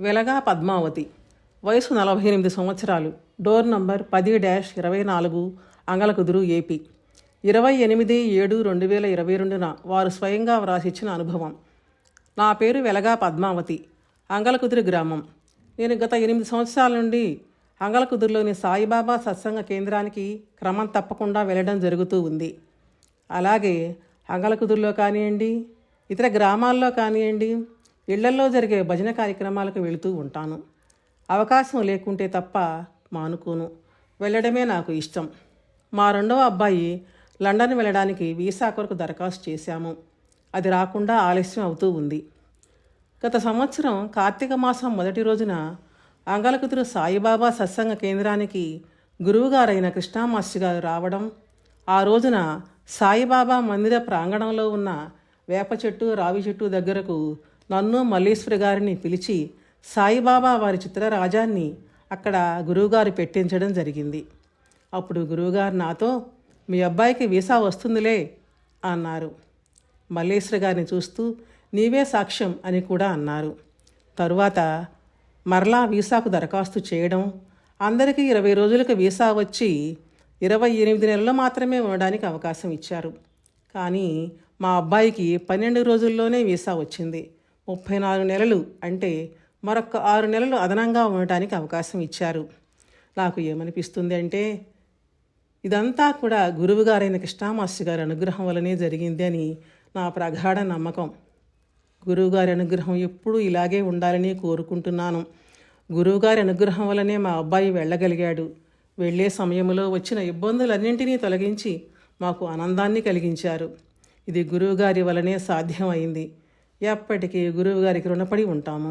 వెలగా పద్మావతి. వయసు నలభై ఎనిమిది సంవత్సరాలు. డోర్ నంబర్ పది డాష్ ఇరవై నాలుగు అంగలకుదురు ఏపీ. ఇరవై ఎనిమిది ఏడు రెండు వేల ఇరవై రెండున వారు స్వయంగా వ్రాసిచ్చిన అనుభవం. నా పేరు వెలగా పద్మావతి అంగలకుదురు గ్రామం. నేను గత ఎనిమిది సంవత్సరాల నుండి అంగలకుదురులోని సాయిబాబా సత్సంగ కేంద్రానికి క్రమం తప్పకుండా వెళ్ళడం జరుగుతూ ఉంది. అలాగే అంగలకుదురులో కానివ్వండి ఇతర గ్రామాల్లో కానివ్వండి ఇళ్ళల్లో జరిగే భజన కార్యక్రమాలకు వెళుతూ ఉంటాను. అవకాశం లేకుంటే తప్ప మానుకోను. వెళ్ళడమే నాకు ఇష్టం. మా రెండవ అబ్బాయి లండన్ వెళ్ళడానికి వీసా కొరకు దరఖాస్తు చేశాము. అది రాకుండా ఆలస్యం అవుతూ ఉంది. గత సంవత్సరం కార్తీక మాసం మొదటి రోజున అంగలకుతురు సాయిబాబా సత్సంగ కేంద్రానికి గురువుగారైన కృష్ణామాస్టి గారు రావడం ఆ రోజున సాయిబాబా మందిర ప్రాంగణంలో ఉన్న వేప చెట్టు రావి చెట్టు దగ్గరకు నన్ను మల్లీశ్వరి గారిని పిలిచి సాయిబాబా వారి చిత్రరాజాన్ని అక్కడ గురువుగారు పెట్టించడం జరిగింది. అప్పుడు గురువుగారు నాతో మీ అబ్బాయికి వీసా వస్తుందిలే అన్నారు. మల్లేశ్వరి గారిని చూస్తూ నీవే సాక్ష్యం అని కూడా అన్నారు. తరువాత మరలా వీసాకు దరఖాస్తు చేయడం అందరికీ ఇరవై రోజులకు వీసా వచ్చి ఇరవై ఎనిమిది నెలలు మాత్రమే ఉండడానికి అవకాశం ఇచ్చారు. కానీ మా అబ్బాయికి పన్నెండు రోజుల్లోనే వీసా వచ్చింది. ముప్పై నాలుగు నెలలు అంటే మరొక ఆరు నెలలు అదనంగా ఉండటానికి అవకాశం ఇచ్చారు. నాకు ఏమనిపిస్తుంది అంటే ఇదంతా కూడా గురువుగారైన కృష్ణామాస్టి గారి అనుగ్రహం వల్లనే జరిగింది అని నా ప్రగాఢ నమ్మకం. గురువుగారి అనుగ్రహం ఎప్పుడూ ఇలాగే ఉండాలని కోరుకుంటున్నాను. గురువుగారి అనుగ్రహం వల్లనే మా అబ్బాయి వెళ్ళగలిగాడు. వెళ్ళే సమయంలో వచ్చిన ఇబ్బందులన్నింటినీ తొలగించి మాకు ఆనందాన్ని కలిగించారు. ఇది గురువుగారి వలనే సాధ్యమైంది. ఎప్పటికీ గురువుగారికి రుణపడి ఉంటాము.